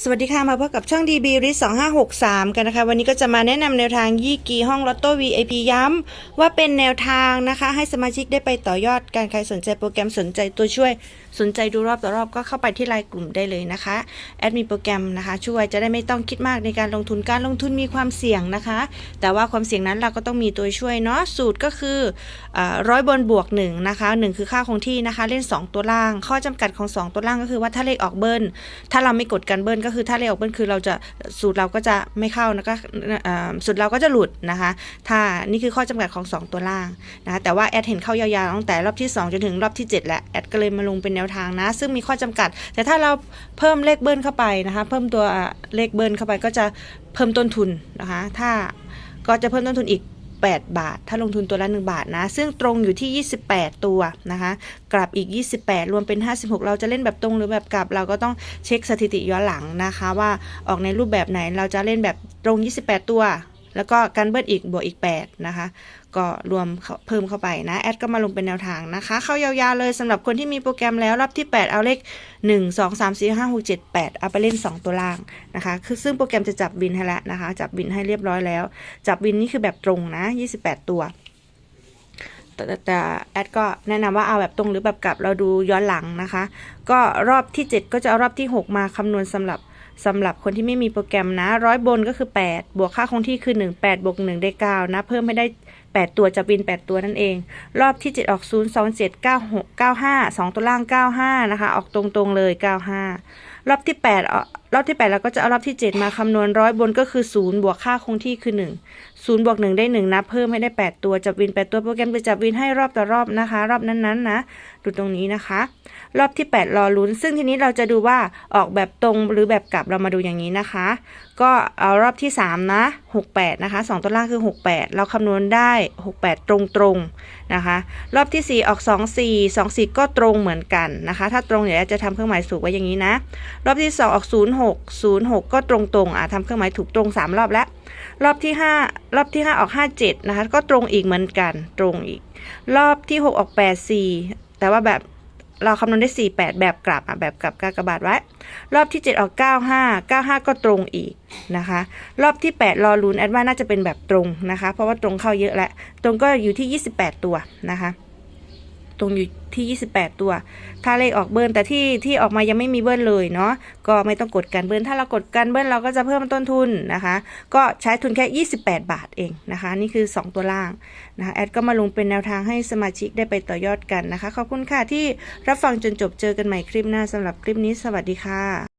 สวัสดีค่ะ มาพบกับช่อง DB r i 2563 กันนะคะ วันนี้ก็จะมาแนะนำแนวทางยี่กีห้องลอตโต้ VIP ย้ำว่าเป็นแนวทางนะคะ ให้สมาชิกได้ไปต่อยอดการใครสนใจโปรแกรมสนใจตัวช่วย สนใจดูรอบต่อรอบก็เข้าไปที่ไลน์กลุ่มได้เลยนะคะ แอดมีโปรแกรมนะคะ ช่วยจะได้ไม่ต้องคิดมากในการลงทุนการลงทุนมีความเสี่ยงนะคะ แต่ว่าความเสี่ยงนั้นเราก็ต้องมีตัวช่วยเนาะสูตรก็คือร้อยบนบวก1นะคะ1 คือค่าคงที่นะคะ เล่น 2 ตัวล่าง ข้อจำกัดของ 2 ตัวล่างก็คือว่าถ้าเลขออกเบิ้ลถ้าเราไม่กดกันเบิ้ลก็คือถ้าเลขออกเบิลคือเราจะสูตรเราก็จะไม่เข้านะก็สูตรเราก็จะหลุดนะคะ ถ้านี่คือข้อจำกัดของ 2 ตัวล่างนะคะแต่ว่าแอดเห็นเข้ายาวๆตั้งแต่รอบที่ 2 จนถึงรอบที่ 7 แล้วแอดก็เลยมาลงเป็นแนวทางนะ ซึ่งมีข้อจำกัด แต่ถ้าเราเพิ่มเลขเบิ้ลเข้าไปนะคะเพิ่มตัวเลขเบิ้ลเข้าไปก็จะเพิ่มต้นทุนนะคะถ้าก็จะเพิ่มต้นทุนอีก 8 บาท ถ้าลงทุนตัวละ 1 บาทนะ ซึ่งตรงอยู่ที่ 28 ตัวนะคะ กลับอีก 28 รวมเป็น 56 เราจะเล่นแบบตรงหรือแบบกลับ เราก็ต้องเช็คสถิติย้อนหลังนะคะ ว่าออกในรูปแบบไหนเราจะเล่นแบบตรง 28 ตัว แล้วก็การเบิ้ลอีกบวกอีก 8 นะคะ ก็รวมเพิ่มเข้าไปนะ แอดก็มาลงเป็นแนวทางนะคะ เข้ายาวๆเลยสำหรับคนที่มีโปรแกรมแล้วรอบที่ 8 เอาเลข 1 2 3 4 5 6 7 8 เอาไปเล่น 2 ตัวล่างนะคะ คือซึ่งโปรแกรมจะจับบินให้แล้วนะคะ จับบินให้เรียบร้อยแล้ว จับบินนี่คือแบบตรงนะ 28 ตัวแต่แต่แต่แอดก็แนะนำว่าเอาแบบตรงหรือแบบกลับเราดูย้อนหลังนะคะ ก็รอบที่ 7 ก็จะเอารอบที่ 6 มาคำนวณสำหรับ สำหรับคนที่ไม่มีโปรแกรมนะร้อยบนก็คือ 8 บวกค่าคงที่คือ 1 8บวก1ได้9นะ เพิ่มให้ได้ 8 ตัวจะบิน 8 ตัวนั่นเอง รอบที่ 7 ออก 0 2 7 9 6 9 5 2 ตัวล่าง 95 นะคะ ออกตรงๆเลย 95 รอบที่ 8 รอบที่ 8 เราก็จะเอารอบที่ 7 มาคำนวณร้อยบนก็คือ 0 บวกค่าคงที่คือ 1 0บวก1ได้ 1 นับเพิ่มให้ได้ 8 ตัวจับวิน 8 ตัวโปรแกรมจะจับวินให้รอบต่อรอบนะคะ รอบนั้นๆนะดูตรงนี้นะคะ รอบที่ 8 รอลุ้น ซึ่งทีนี้เราจะดูว่าออกแบบตรงหรือแบบกลับเรามาดูอย่างนี้นะคะ ก็เอารอบที่ 3 นะ 68 นะคะ 2 ตัวล่างคือ 68 เราคำนวณได้ 68 ตรงๆนะคะ รอบที่ 4 ออก 24 24 ก็ตรงเหมือนกันนะคะ ถ้าตรงเดี๋ยวจะทำเครื่องหมายสูงไว้อย่างนี้นะ รอบที่ 2 ออก 06 06 ก็ตรงๆอะทำเครื่องหมายถูกตรง 3 รอบแล้ว รอบที่5รอบที่5ออก 57 นะคะ ก็ตรงอีกเหมือนกัน ตรงอีก รอบที่ 6 ออก 84 แต่ว่าแบบเราคำนวณได้ 48 แบบกลับอะแบบกลับกากบาทไว้ รอบที่ 7 ออก 95 95 ก็ตรงอีกนะคะ รอบที่ 8 รอลุ้นแอดว่าน่าจะเป็นแบบตรงนะคะ เพราะว่าตรงเข้าเยอะแล้ว ตรงก็อยู่ที่ 28 ตัวนะคะ ตรงอยู่ที่ 28 ตัว ถ้าเลขออกเบิ้ลแต่ที่ที่ออกมายังไม่มีเบิ้ลเลยเนาะก็ไม่ต้องกดกันเบิ้ลถ้าเรากดกันเบิ้ลเราก็จะเพิ่มต้นทุนนะคะ ก็ใช้ทุนแค่ 28 บาทเองนะคะ นี่คือ 2 ตัวล่างนะคะแอดก็มาลงเป็นแนวทางให้สมาชิกได้ไปต่อยอดกันนะคะ ขอบคุณค่ะที่รับฟังจนจบเจอกันใหม่คลิปหน้าสำหรับคลิปนี้สวัสดีค่ะ